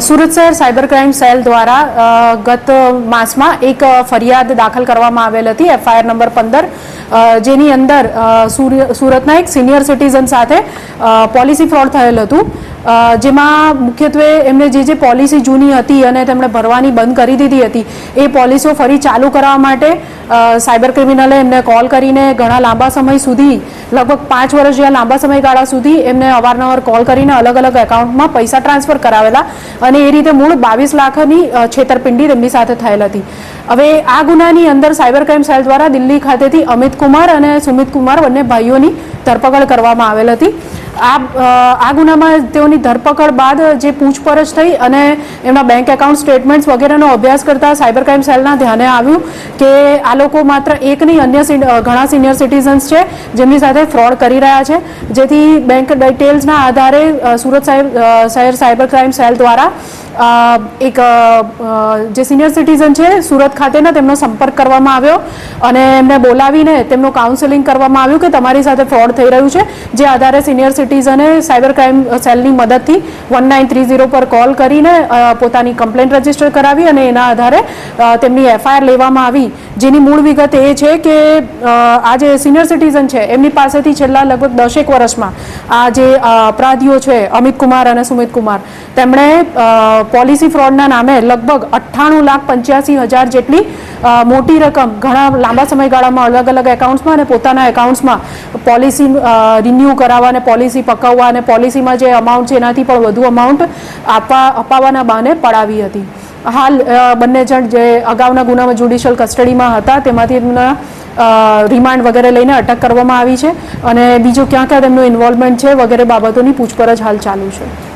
સુરત શહેર cyber crime cell દ્વારા ગત માસમાં એક ફરિયાદ દાખલ કરવામાં આવેલ હતી એફઆઈઆર નંબર પંદર જેની અંદર સુરતના એક સિનિયર સિટીઝન સાથે પોલિસી ફ્રોડ થયેલ હતું જેમાં મુખ્યત્વે એમને જે જે પોલિસી જૂની હતી અને તેમણે ભરવાની બંધ કરી દીધી હતી, એ પોલિસીઓ ફરી ચાલુ કરવા માટે સાયબર ક્રિમિનલે એમને કોલ કરીને ઘણા લાંબા સમય સુધી, લગભગ પાંચ વર્ષ જેવા લાંબા સમયગાળા સુધી એમને અવારનવાર કોલ કરીને અલગ અલગ એકાઉન્ટમાં પૈસા ટ્રાન્સફર કરાવેલા અને એ રીતે મૂળ બાવીસ લાખની છેતરપિંડી તેમની સાથે થયેલ હતી. હવે આ ગુનાની અંદર સાયબર ક્રાઇમ સેલ દ્વારા દિલ્હી ખાતેથી અમિત કુમાર અને સુમિત કુમાર બંને ભાઈઓની ધરપકડ કરવામાં આવેલ હતી. આ આ ગુનામાં તેઓની ધરપકડ બાદ જે પૂછપરછ થઈ અને એમના બેંક એકાઉન્ટ સ્ટેટમેન્ટ્સ વગેરેનો અભ્યાસ કરતા સાયબર ક્રાઇમ સેલના ધ્યાને આવ્યું કે આ લોકો માત્ર એક નહીં, અન્ય ઘણા સિનિયર સિટીઝન્સ છે, જેમની સાથે ફ્રોડ કરી રહ્યા છે. જેથી બેંક ડિટેલ્સના આધારે સુરત સાહેબ શહેર સાયબર ક્રાઇમ સેલ દ્વારા એક જે સિનિયર સિટીઝન છે, સુરત ખાતેના તેમનો સંપર્ક કરવામાં આવ્યો અને એમને બોલાવીને તેમનું કાઉન્સેલિંગ કરવામાં આવ્યું કે તમારી સાથે ફ્રોડ થઈ રહ્યું છે, જે આધારે સિનિયર સિટીઝને સાયબર ક્રાઇમ સેલની મદદથી વન નાઇન થ્રી ઝીરો પર કોલ કરીને પોતાની કમ્પ્લેન રજિસ્ટર કરાવી અને એના આધારે તેમની એફઆઈઆર લેવામાં આવી. જેની મૂળ વિગત એ છે કે આ જે સિનિયર સિટીઝન છે, એમની પાસેથી છેલ્લા લગભગ દસેક વર્ષમાં આ જે અપરાધીઓ છે, અમિત કુમાર અને સુમિત કુમાર, તેમણે પોલિસી ફ્રોડના નામે લગભગ અઠ્ઠાણું લાખ પંચ્યાસી હજાર જેટલી મોટી રકમ ઘણા લાંબા સમયગાળામાં અલગ અલગ એકાઉન્ટ્સમાં અને પોતાના એકાઉન્ટ્સમાં પોલિસી રિન્યૂ કરાવવા અને પોલિસી પકાવવા અને પોલિસીમાં જે અમાઉન્ટ છે એનાથી પણ વધુ અમાઉન્ટ આપવા અપાવવાના બહાને પડાવી હતી. હાલ બંને જણ જે અગાઉના ગુનામાં જ્યુડિશિયલ કસ્ટડીમાં હતા તેમાંથી એમના રિમાન્ડ વગેરે લઈને અટક કરવામાં આવી છે અને બીજું ક્યાં ક્યાં તેમનું ઇન્વોલ્વમેન્ટ છે વગેરે બાબતોની પૂછપરછ હાલ ચાલુ છે.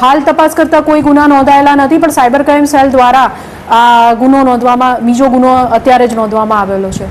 હાલ તપાસ કરતા કોઈ ગુના નોંધાયેલા નથી, પણ સાયબર ક્રાઇમ સેલ દ્વારા આ ગુનો નોંધવામાં, બીજો ગુનો અત્યારે જ નોંધવામાં આવેલો છે.